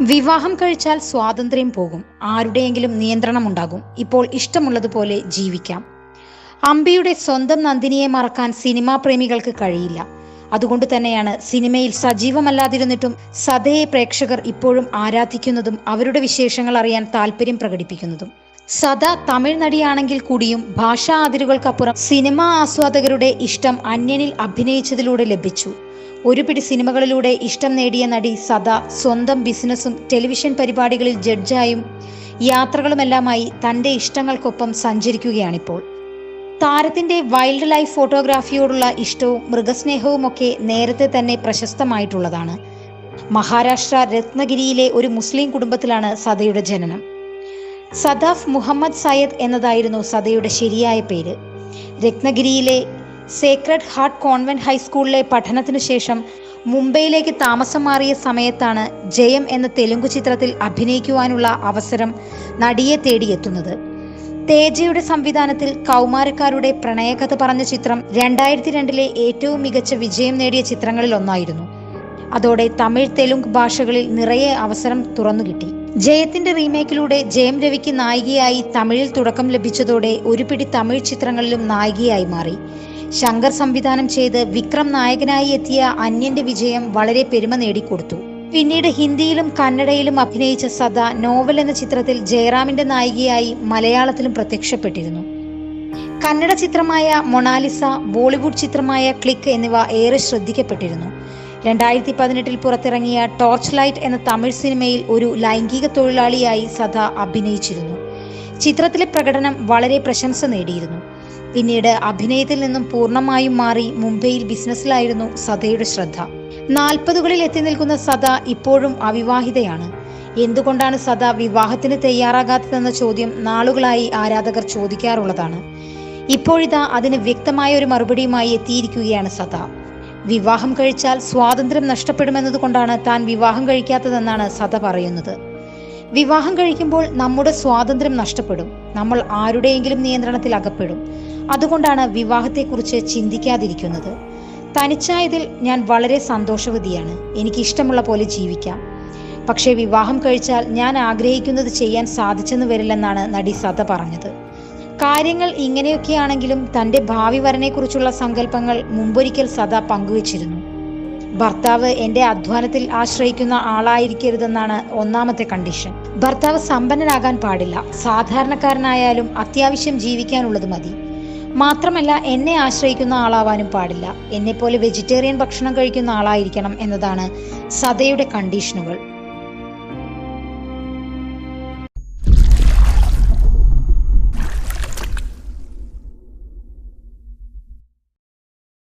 വിവാഹം കഴിച്ചാൽ സ്വാതന്ത്ര്യം പോകും. ആരുടെയെങ്കിലും നിയന്ത്രണം ഉണ്ടാകും. ഇപ്പോൾ ഇഷ്ടമുള്ളതുപോലെ ജീവിക്കാം. അമ്പിയുടെ സ്വന്തം നന്ദിനിയെ മറക്കാൻ സിനിമാ പ്രേമികൾക്ക് കഴിയില്ല. അതുകൊണ്ട് തന്നെയാണ് സിനിമയിൽ സജീവമല്ലാതിരുന്നിട്ടും സതയെ പ്രേക്ഷകർ ഇപ്പോഴും ആരാധിക്കുന്നതും അവരുടെ വിശേഷങ്ങൾ അറിയാൻ താല്പര്യം പ്രകടിപ്പിക്കുന്നതും. സദ തമിഴ് നടിയാണെങ്കിൽ കൂടിയും ഭാഷാ അതിരുകൾക്കപ്പുറം സിനിമാ ആസ്വാദകരുടെ ഇഷ്ടം അന്യനിൽ അഭിനയിച്ചതിലൂടെ ലഭിച്ചു. ഒരു പിടി സിനിമകളിലൂടെ ഇഷ്ടം നേടിയ നടി സദ സ്വന്തം ബിസിനസ്സും ടെലിവിഷൻ പരിപാടികളിൽ ജഡ്ജായും യാത്രകളുമെല്ലാമായി തന്റെ ഇഷ്ടങ്ങൾക്കൊപ്പം സഞ്ചരിക്കുകയാണിപ്പോൾ. താരത്തിന്റെ വൈൽഡ് ലൈഫ് ഫോട്ടോഗ്രാഫിയോടുള്ള ഇഷ്ടവും മൃഗസ്നേഹവും ഒക്കെ നേരത്തെ തന്നെ പ്രശസ്തമായിട്ടുള്ളതാണ്. മഹാരാഷ്ട്ര രത്നഗിരിയിലെ ഒരു മുസ്ലിം കുടുംബത്തിലാണ് സദയുടെ ജനനം. സദാഫ് മുഹമ്മദ് സയ്യദ് എന്നതായിരുന്നു സദയുടെ ശരിയായ പേര്. രത്നഗിരിയിലെ സേക്രഡ് ഹാർട്ട് കോൺവെന്റ് ഹൈസ്കൂളിലെ പഠനത്തിനു ശേഷം മുംബൈയിലേക്ക് താമസം മാറിയ സമയത്താണ് ജയം എന്ന തെലുങ്ക് ചിത്രത്തിൽ അഭിനയിക്കുവാനുള്ള അവസരം നടിയെ തേടിയെത്തുന്നത്. തേജയുടെ സംവിധാനത്തിൽ കൗമാരക്കാരുടെ പ്രണയകഥ പറഞ്ഞ ചിത്രം രണ്ടായിരത്തി രണ്ടിലെ ഏറ്റവും മികച്ച വിജയം നേടിയ ചിത്രങ്ങളിൽ ഒന്നായിരുന്നു. അതോടെ തമിഴ് തെലുങ്ക് ഭാഷകളിൽ നിറയെ അവസരം തുറന്നു കിട്ടി. ജയത്തിന്റെ റീമേക്കിലൂടെ ജയം രവിക്ക് നായികയായി തമിഴിൽ തുടക്കം ലഭിച്ചതോടെ ഒരുപിടി തമിഴ് ചിത്രങ്ങളിലും നായികയായി മാറി. ശങ്കർ സംവിധാനം ചെയ്ത് വിക്രം നായകനായി എത്തിയ അന്യന്റെ വിജയം വളരെ പെരുമ നേടിക്കൊടുത്തു. പിന്നീട് ഹിന്ദിയിലും കന്നഡയിലും അഭിനയിച്ച സദ നോവൽ എന്ന ചിത്രത്തിൽ ജയറാമിന്റെ നായികയായി മലയാളത്തിലും പ്രത്യക്ഷപ്പെട്ടിരുന്നു. കന്നഡ ചിത്രമായ മൊണാലിസ ബോളിവുഡ് ചിത്രമായ ക്ലിക്ക് എന്നിവ ഏറെ ശ്രദ്ധിക്കപ്പെട്ടിരുന്നു. രണ്ടായിരത്തി പതിനെട്ടിൽ പുറത്തിറങ്ങിയ ടോർച്ച് ലൈറ്റ് എന്ന തമിഴ് സിനിമയിൽ ഒരു ലൈംഗിക തൊഴിലാളിയായി സദ അഭിനയിച്ചിരുന്നു. ചിത്രത്തിലെ പ്രകടനം വളരെ പ്രശംസ നേടിയിരുന്നു. പിന്നീട് അഭിനയത്തിൽ നിന്നും പൂർണമായും മാറി മുംബൈയിൽ ബിസിനസ്സിലായിരുന്നു സദയുടെ ശ്രദ്ധ. നാൽപ്പതുകളിൽ എത്തി നിൽക്കുന്ന സദ ഇപ്പോഴും അവിവാഹിതയാണ്. എന്തുകൊണ്ടാണ് സദ വിവാഹത്തിന് തയ്യാറാകാത്തതെന്ന ചോദ്യം നാളുകളായി ആരാധകർ ചോദിക്കാറുള്ളതാണ്. ഇപ്പോഴിതാ അതിന് വ്യക്തമായ ഒരു മറുപടിയുമായി എത്തിയിരിക്കുകയാണ് സദ വിവാഹം കഴിച്ചാൽ സ്വാതന്ത്ര്യം നഷ്ടപ്പെടുമെന്നതുകൊണ്ടാണ് താൻ വിവാഹം കഴിക്കാത്തതെന്നാണ് സദ പറയുന്നത്. വിവാഹം കഴിക്കുമ്പോൾ നമ്മുടെ സ്വാതന്ത്ര്യം നഷ്ടപ്പെടും. നമ്മൾ ആരുടെയെങ്കിലും നിയന്ത്രണത്തിൽ അകപ്പെടും അതുകൊണ്ടാണ് വിവാഹത്തെക്കുറിച്ച് ചിന്തിക്കാതിരിക്കുന്നത്. തനിച്ചായതിൽ ഞാൻ വളരെ സന്തോഷവതിയാണ്. എനിക്ക് ഇഷ്ടമുള്ള പോലെ ജീവിക്കാം. പക്ഷേ വിവാഹം കഴിച്ചാൽ ഞാൻ ആഗ്രഹിക്കുന്നത് ചെയ്യാൻ സാധിച്ചെന്ന് വരില്ലെന്നാണ് നടി സത പറഞ്ഞത്. കാര്യങ്ങൾ ഇങ്ങനെയൊക്കെയാണെങ്കിലും തന്റെ ഭാവി വരനെക്കുറിച്ചുള്ള സങ്കല്പങ്ങൾ മുമ്പൊരിക്കൽ സദ പങ്കുവച്ചിരുന്നു. ഭർത്താവ് എന്റെ അധ്വാനത്തിൽ ആശ്രയിക്കുന്ന ആളായിരിക്കരുതെന്നാണ് ഒന്നാമത്തെ കണ്ടീഷൻ. ഭർത്താവ് സമ്പന്നനാകാൻ പാടില്ല. സാധാരണക്കാരനായാലും അത്യാവശ്യം ജീവിക്കാനുള്ളത് മതി. മാത്രമല്ല എന്നെ ആശ്രയിക്കുന്ന ആളാവാനും പാടില്ല. എന്നെപ്പോലെ വെജിറ്റേറിയൻ ഭക്ഷണം കഴിക്കുന്ന ആളായിരിക്കണം എന്നതാണ് സദയുടെ കണ്ടീഷനുകൾ.